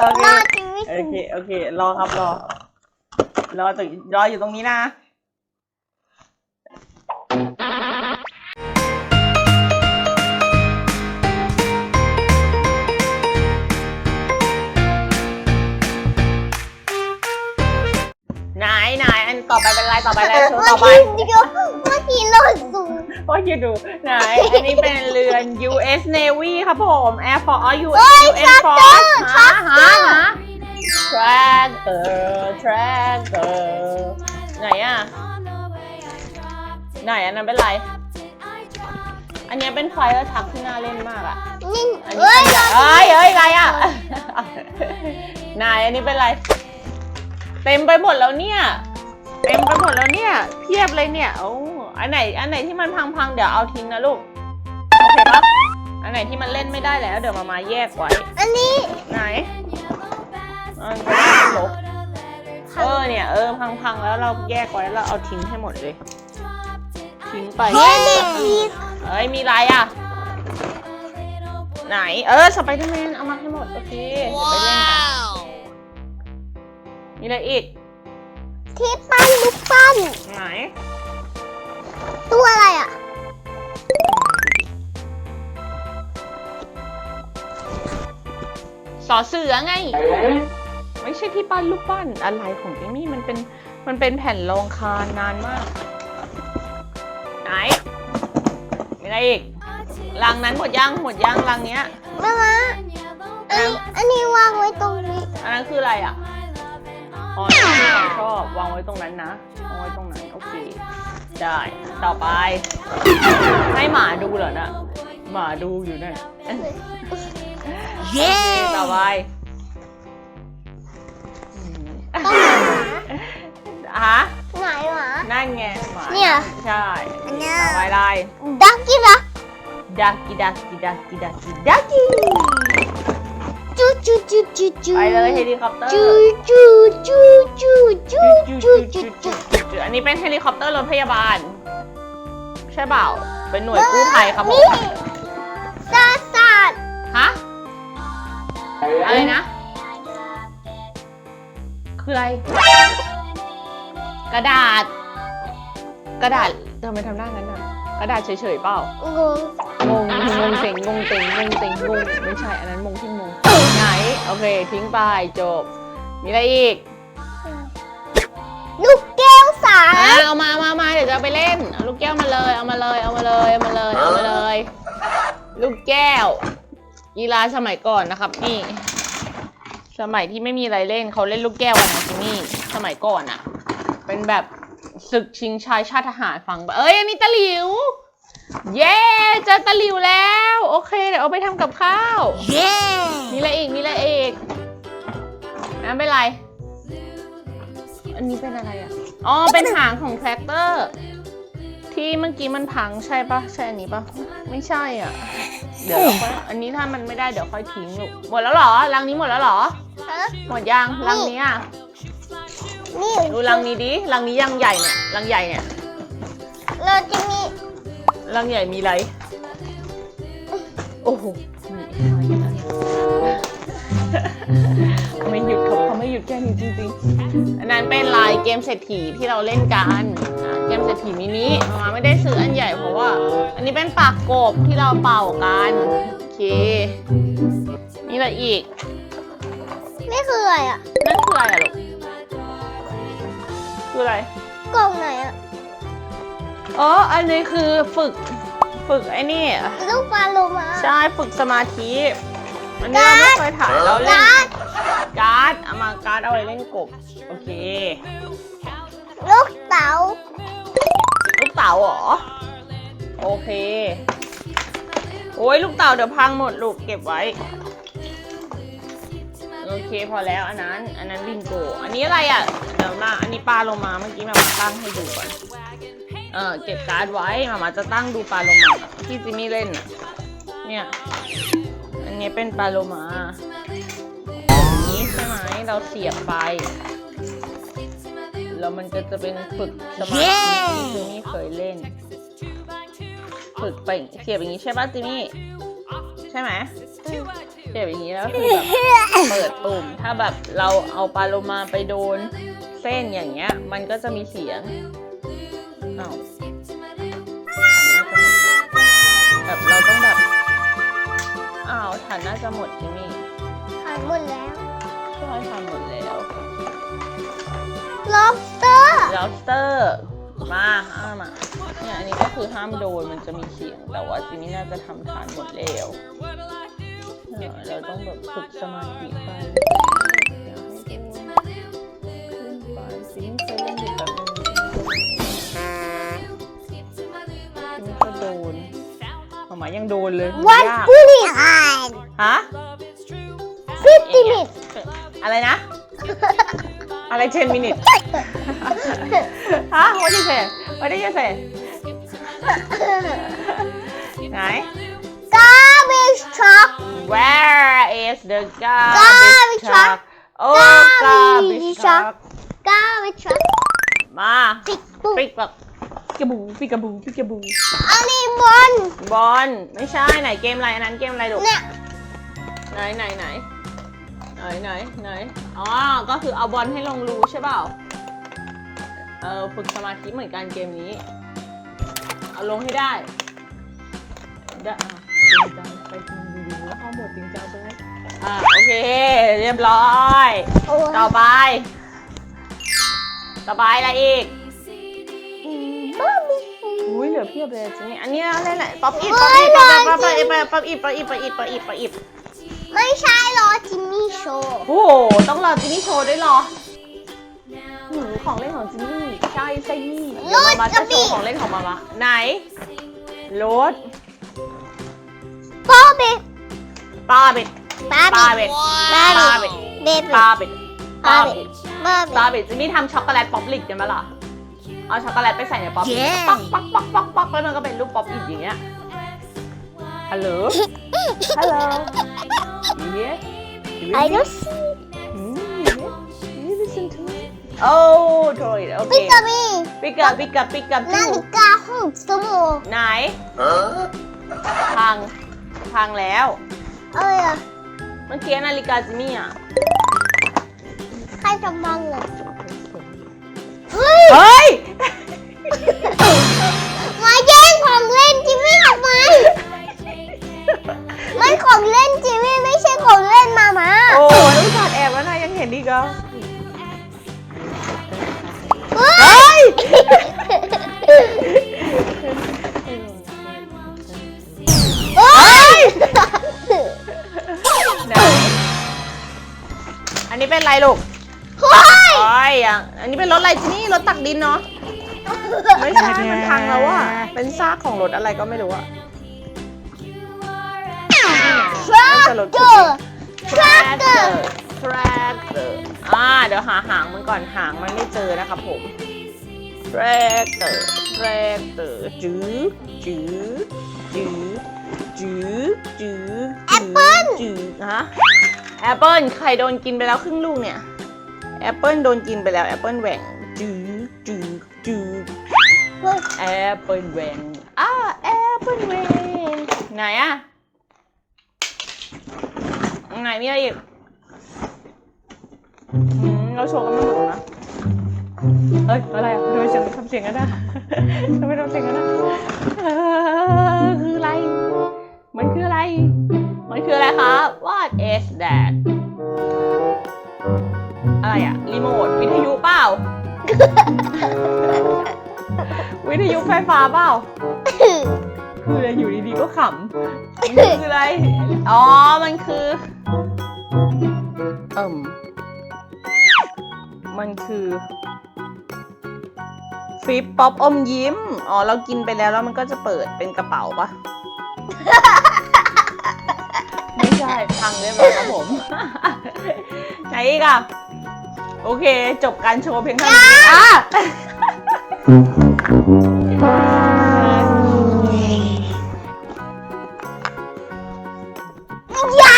โอเค รอจิมมี่โอสูเค โอเค รอครับรอ รอตรงรออยู่ตรงนี้นะ ไหนไหนอันต่อไปเป็นอะไรต่อไปอะไรโชว์ต่อไปเมื่อกี้เมื่อกี้โลดสูง พ่อคิดดูไหนอันนี้เป็นเรือน US Navy ครับผม Air Force อ๋อ US เอ้ย UN Force ฮะฮะ tractor ฮะ Tractor Tractor ไหนอะ ไหนอันนั้นเป็นไร อันเนี้ยเป็นไฟแล้วทักที่น่าเล่นมากอะ นี่อันนี้เอ้ยเป็นเอ้ยเอ้ยอะไรอะ ไหนอันนี้เป็นไร เต็มไปหมดแล้วเนี่ย เต็มไปหมดแล้วเนี่ย เพียบเลยเนี่ยโอ้ อันไหน อันไหนที่มันพังๆ เดี๋ยวเอาทิ้งนะลูก โอเคปะอันไหนที่มันเล่นไม่ได้แล้ว เดี๋ยวมามาแยกไว้ อันนี้ไหนอันนี้ลบเออเนี่ยเออพังๆ แล้วเราแยกไว้แล้วเอาทิ้งให้หมดเลย ทิ้งไปเฮ้ยนี่อีกเอ้ยมีอะไรอะ ไหน เออสไปเดอร์แมนเอามาให้หมดโอเคเดี๋ยวไปเล่นกันมีอะไรอีก ที่ปั้นลูกปั้นไหน ตัวอะไรอะ สอเสือไง ไม่ใช่ที่ปั้นลูกปั้นอะไรของเอมี่มันเป็นมันเป็นแผ่นรองคานนานมาก ไหนมีอะไรอีกลังนั้นหมดยังหมดยังลังเนี้ยแม่มาอันนี้อันนี้วางไว้ตรงนี้ อันนั้นคืออะไรอะ อ๋อนี่คือของชอบวางไว้ตรงนั้นนะ วางไว้ตรงนั้น โอเค ได้ ต่อไป ให้หมาดูเหรอนะหมาดูอยู่นั่นเย้ต่อไปอืมต้องหมาฮะไหนหมานั่นไงหมาเนี่ยใช่อันเนี้ยต่อไปอะไรดักกี้ละดักกี้ดักกี้ดักกี้ดักกี้ดักกี้ จูจูจูจูจูไปเลยเฮลิคอปเตอร์จูจูจูจูจูจูจูจูจุดอันนี้เป็นเฮลิคอปเตอร์รถพยาบาล ใช่เปล่า เป็นหน่วยกู้ภัยครับผมนี่ซาซาดฮะอะไรนะ คืออะไร กระดาษ กระดาษทำไมทำหน้างั้นอะกระดาษเฉยๆเปล่างงงงงงเต็งงงเต็งงงเต็งงงไม่ใช่อันนั้นมงที่งงไหน โอเค ทิ้งไปจบ มีอะไรอีกลูกแก้วสาอะยเอามาเอามามาเดี๋ยวจะเอาไปเล่นเอาลูกแก้วมาเลยเอามาเลยเอามาเลยเอามาเลยเอามาเลย ลูกแก้วกีฬาสมัยก่อนนะครับ นี่ สมัยที่ไม่มีอะไรเล่นเขาเล่นลูกแก้วกันนะที่นี่สมัยก่อนอะเป็นแบบศึกชิงชายชาติทหารฟังปะเอ้ยอันนี้ตะหลิว เย้เจอตะหลิวแล้ว โอเคเดี๋ยวเอาไปทำกับข้าว เย้ มีอะไรอีก มีอะไรอีกนั่นเป็นไร อันนี้เป็นอะไรอะ อ๋อ เป็นหางของแทรกเตอร์ ที่เมื่อกี้มันพังใช่ปะใช่อันนี้ปะไม่ใช่อะ เดี๋ยวเราค่อยอันนี้ถ้ามันไม่ได้เดี๋ยวค่อยทิ้งลูก หมดแล้วเหรอ รังนี้หมดแล้วเหรอ ฮะหมดยัง รังนี้อะ นี่ดูรังนี้ดิ รังนี้ยังใหญ่เนี่ย รังใหญ่เนี่ย เราจะมี รังใหญ่มีอะไร โอ้โหนี่ไม่หยุดเขาเขาไม่หยุดแค่นี้จริงๆ อันนั้นเป็นลายเกมเศรษฐีที่เราเล่นกันอะเกมเศรษฐีมินิมาไม่ได้ซื้ออันใหญ่เพราะว่า อันนี้เป็นปากกบที่เราเป่ากันโอเคมีอะไรอีกนี่คืออะไรอะนั่นคืออะไรอะลูกคืออะไร กล่องไหนอะ อ๋อ อันนี้คือฝึกฝึกไอ้นี่ ลูกปลาโลมาใช่ฝึกสมาธิอันนี้เราไม่เคยถ่ายเราเล่นการ์ดการ์ดเอามาการ์ดเอาไว้เล่นกบ โอเค ลูกเต๋าลูกเต่าเหรอ โอเค โอ้ยลูกเต่าเดี๋ยวพังหมดลูกเก็บไว้ โอเคพอแล้วอันนั้น อันนั้นบิงโก อันนี้อะไรอะ เดี๋ยวมา อันนี้ปลาโลมาเมื่อกี้มามาตั้งให้ดูก่อน เออเก็บการ์ดไว้มามาจะตั้งดูปลาโลมาที่จิมมี่เล่นอะเนี่ยอันนี้เป็นปลาโลมาอย่างนี้ใช่ไหมเราเสียบไป แล้วมันก็จะเป็นฝึกสมาธิที่จิมมี่เคยเล่น ฝึกไปเสียบอย่างนี้ใช่ป่ะจิมมี่ใช่ไหมอืมเก็บอย่างนี้แล้วคือแบบเปิดตุ่มถ้าแบบเราเอาปลาโลมาไปโดนเส้นอย่างเงี้ย มันก็จะมีเสียง อ้าวถันน่าจะหมดแบบเราต้องแบบอ้าวถันน่าจะหมดจิมี่หายหมดแล้วช่วยทำหมดแล้ว lobster แล้วเตอร์มาห้ามอะเนี่ยอันนี้ก็คือห้ามโดนมันจะมีเสียง แต่ว่าจิมี่น่าจะทำทานหมดแล้วเออเราต้องแบบฝึกสมาธิไปอย่าให้โดนขึ้นไมาหมายังโดนเลย one ยาก minute ฮะ50 minutes อะไรนะ อะไรเชนมินิทฮะ what you say what did you say ไหน garbage truck Where is the garbage Garbage truck truck. Oh Garbage garbage truck. truck garbage truck มาปิกปุ๊กปิ กปักปิกกระบูปิกกระบูปิกกระบูอันนี้บอลบอลไม่ใช่ไหนเกมอะไรอันนั้นเกมอะไรลูกเนี่ยไหนไหนไหนไหนไหนไหนอ๋อก็คือเอาบอลให้ลงรูใช่เปล่าเออฝึกสมาธิเหมือนกันเกมนี้ เอาลงให้ได้ได้อะจริงจังไปจริงดูๆแล้วเอาหมดจริงจังไปอะโอเค เรียบร้อยโอ้ยต่อไป ต่อไปอะไรอีกบอบบี้ อุ้ยเหลือเพียบเลยจีนี่อันนี้อะไรแหละป๊อปอิดป๊อปอิดป๊อปอิดป๊อปอิดป๊อปอิดป๊อปอิดป๊อปอิดป๊อปอิดป๊อปอิดไม่ใช่รอจิมมี่โชว์ โอ้โหต้องรอจินนี่โชว์ด้วยเหรอหือของเล่นของจินนี่ใช่ใช่ยี่เดี๋ยวมามาจะโชว์ของเล่นของมามาไหนรถบอบบี้ป้าเบ็ดบาป้าร์เบ็บี้ดบาร์ป้าบี้เบ็ดเบบี้ป้าเบ็ดบาป้าร์เบ็บี้ดบาร์บี้ป้าเบ็ดจินนี่ทำช็อกโกแลตป๊อปลิกกันไหมล่ะ เอาช็อกโกแลตไปใส่ในป๊อป Yeah ปักปักปักปักปักแล้วมันก็เป็นรูปป๊อปอิดอย่างเงี้ยฮัลโหลฮัลโหล yes I don't see Oh, toy. ปิ Okay. กาบี้ Pick up, pick up, pick up. นาฬิกาห้องสมุดไหนพังพังแล้วเอ้ยอะเมื่อกี้นาฬิกาจิมี่อะใครทำบังเลย เฮ้ยเฮ้ย มาแย่งของเล่นจิมมี่ทำไมมันของเล่นจิมมี่ไม่ใช่ของเล่นมามาโอ้ยอุตส่าห์แอบแล้วนะยังเห็นอีกเหรอเฮ้เฮ้ย รถอะไรจิมี่รถตักดินเนาะไม่ใช่มันพังแล้วอะเป็นซากของรถอะไรก็ไม่รู้อะทรัคเกอร์ทรัคเกอร์ทรัคเกอร์อ่าเดี๋ยวหาหางมันก่อนหางมันไม่เจอนะครับผมทรัคเกอร์ทรัคเกอร์จื้อจื้อจื้อจื้อจื้อแอปเปิ้ลจื้อฮะแอปเปิ้ลใครโดนกินไปแล้วครึ่งลูกเนี่ย แอปเปิลโดนกินไปแล้วแอปเปิลแหว่งจื้อจื้อจื้อแอปเปิลเวนอ่าแอปเปิลเวนไหนอะไหนมีอะไรอีกเราโชว์กันไม่หมดหรอกนะเฮ้ยอะไรอะทำไมเสียงทำเสียงกันนะทำไมทำเสียงกันนะคืออะไร มันคืออะไร มันคืออะไรครับ What is that อะไรอะรีโมทวิทยุเปล่า วิทยุไฟฟ้าเปล่า คืออะไรอยู่ดีๆก็ขำมันคืออะไร อ๋อ มันคือเอิ่มมันคือฟิปป๊อปอมยิ้ม อ๋อ เรากินไปแล้วแล้วมันก็จะเปิดเป็นกระเป๋าปะไม่ใช่ พังเรียบร้อยครับผม ไหนอีกอะ โอเค จบการโชว์เพียงเท่านี้อะอย่า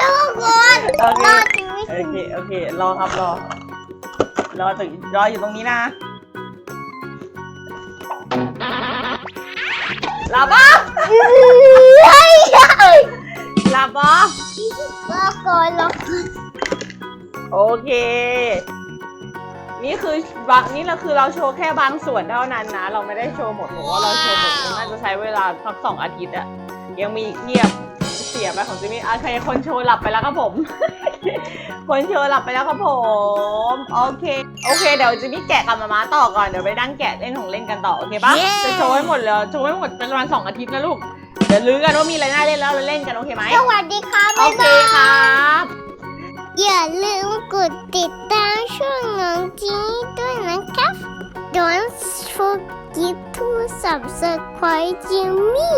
ลูกก่อนโอเครอจิมมี่โอเค โอเค รอครับรอ รอตึกรออยู่ตรงนี้นะรอป่ะเฮ้ยรลับปะรอก่อนรอก่อน โอเค นี่คือบางนี่เราคือเราโชว์แค่บางส่วนเท่านั้นนะ เราไม่ได้โชว์หมดเพราะว่าเราโชว์หมดมันน่าจะใช้เวลาสักสองอาทิตย์อะยังมีอีกเงียบเสียไปของจิมมี่โอเคคนโชว์หลับไปแล้วครับผม คนโชว์หลับไปแล้วครับผม โอเค โอเค เดี๋ยวจิมมี่แกะกับมาม่าต่อก่อน เดี๋ยวไปนั่งแกะเล่นของเล่นกันต่อ โอเคปะจะโชว์ให้หมดเลย โชว์ให้หมดเป็นประมาณสองอาทิตย์นะลูก เดี๋ยวลื้อกันว่ามีอะไรน่าเล่นแล้วเราเล่นกันโอเคไหมสวัสดีครับ โอเคครับ อย่าลืมกดติดตามช่องน้องจีด้วยนะครับ Don't forget to subscribe Jimmy